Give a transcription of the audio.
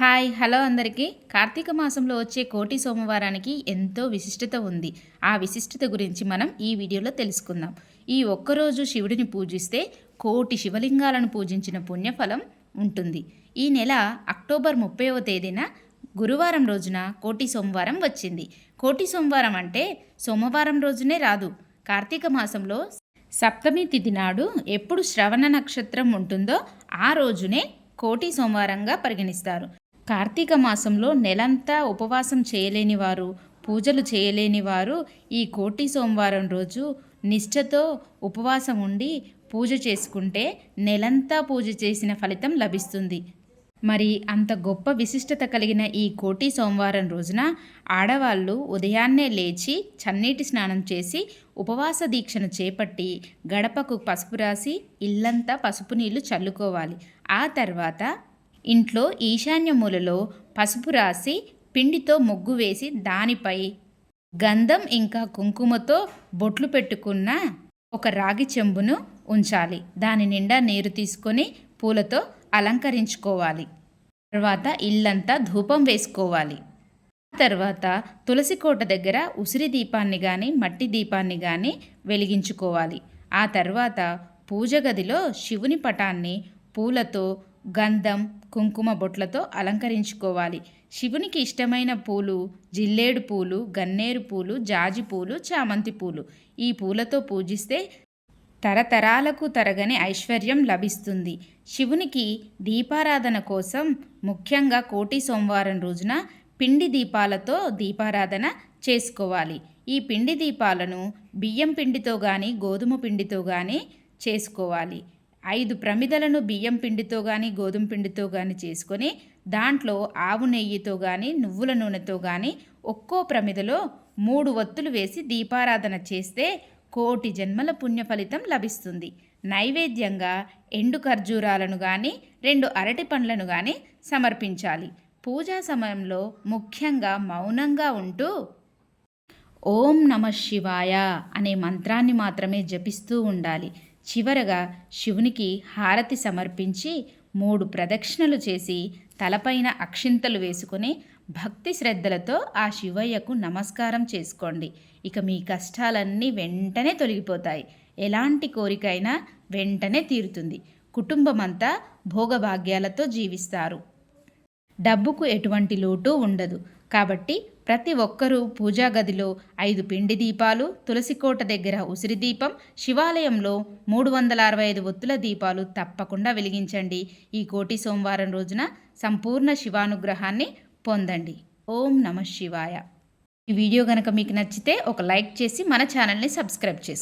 Hi hello అందరికీ. కార్తీక మాసంలో వచ్చే కోటి సోమవారానికి ఎంతో విశిష్టత ఉంది. ఆ విశిష్టత గురించి మనం ఈ వీడియోలో తెలుసుకుందాం. ఈ ఒక్కరోజు శివుడిని పూజిస్తే కోటి శివలింగాలను పూజించిన పుణ్యఫలం ఉంటుంది. ఈ నెల అక్టోబర్ ముప్పైవ తేదీన గురువారం రోజున కోటి సోమవారం వచ్చింది. కోటి సోమవారం అంటే సోమవారం రోజునే రాదు. కార్తీక మాసంలో సప్తమి తిథి నాడు ఎప్పుడు శ్రవణ నక్షత్రం ఉంటుందో ఆ రోజునే కోటి సోమవారంగా పరిగణిస్తారు. కార్తీక మాసంలో నెలంతా ఉపవాసం చేయలేని వారు పూజలు చేయలేని వారు ఈ కోటి సోమవారం రోజు నిష్ఠతో ఉపవాసం ఉండి పూజ చేసుకుంటే నెలంతా పూజ చేసిన ఫలితం లభిస్తుంది. మరి అంత గొప్ప విశిష్టత కలిగిన ఈ కోటి సోమవారం రోజున ఆడవాళ్ళు ఉదయాన్నే లేచి చన్నీటి స్నానం చేసి ఉపవాస దీక్షను చేపట్టి గడపకు పసుపు రాసి ఇల్లంతా పసుపు నీళ్ళు చల్లుకోవాలి. ఆ తర్వాత ఇంట్లో ఈశాన్య మూలలో పసుపు రాసి పిండితో ముగ్గు వేసి దానిపై గంధం ఇంకా కుంకుమతో బొట్లు పెట్టుకున్న ఒక రాగి చెంబును ఉంచాలి. దాని నిండా నీరు తీసుకొని పూలతో అలంకరించుకోవాలి. తర్వాత ఇల్లంతా ధూపం వేసుకోవాలి. తర్వాత తులసి కోట దగ్గర ఉసిరి దీపాన్ని కానీ మట్టి దీపాన్ని కానీ వెలిగించుకోవాలి. ఆ తర్వాత పూజ గదిలో శివుని పటాన్ని పూలతో గంధం కుంకుమ బొట్లతో అలంకరించుకోవాలి. శివునికి ఇష్టమైన పూలు జిల్లేడు పూలు గన్నేరు పూలు జాజి పూలు చామంతి పూలు. ఈ పూలతో పూజిస్తే తరతరాలకు తరగని ఐశ్వర్యం లభిస్తుంది. శివునికి దీపారాధన కోసం ముఖ్యంగా కోటి సోమవారం రోజున పిండి దీపాలతో దీపారాధన చేసుకోవాలి. ఈ పిండి దీపాలను బియ్యం పిండితో కానీ గోధుమ పిండితో కానీ చేసుకోవాలి. ఐదు ప్రమిదలను బియ్యం పిండితో కానీ గోధుమ పిండితో కానీ చేసుకొని దాంట్లో ఆవు నెయ్యితో కానీ నువ్వుల నూనెతో కానీ ఒక్కో ప్రమిదలో మూడు ఒత్తులు వేసి దీపారాధన చేస్తే కోటి జన్మల పుణ్య ఫలితం లభిస్తుంది. నైవేద్యంగా ఎండు ఖర్జూరాలను కానీ రెండు అరటి పండ్లను కానీ సమర్పించాలి. పూజా సమయంలో ముఖ్యంగా మౌనంగా ఉంటూ ఓం నమ శివాయ అనే మంత్రాన్ని మాత్రమే జపిస్తూ ఉండాలి. చివరగా శివునికి హారతి సమర్పించి మూడు ప్రదక్షిణలు చేసి తలపైన అక్షింతలు వేసుకుని భక్తి శ్రద్ధలతో ఆ శివయ్యకు నమస్కారం చేసుకోండి. ఇక మీ కష్టాలన్నీ వెంటనే తొలగిపోతాయి. ఎలాంటి కోరికైనా వెంటనే తీరుతుంది. కుటుంబమంతా భోగభాగ్యాలతో జీవిస్తారు. డబ్బుకు ఎటువంటి లోటు ఉండదు. కాబట్టి ప్రతి ఒక్కరూ పూజా గదిలో ఐదు పిండి దీపాలు తులసికోట దగ్గర ఉసిరి దీపం శివాలయంలో మూడు వందల అరవై ఐదు ఒత్తుల దీపాలు తప్పకుండా వెలిగించండి. ఈ కోటి సోమవారం రోజున సంపూర్ణ శివానుగ్రహాన్ని పొందండి. ఓం నమ శివాయ. ఈ వీడియో కనుక మీకు నచ్చితే ఒక లైక్ చేసి మన ఛానల్ని సబ్స్క్రైబ్ చేసుకోండి.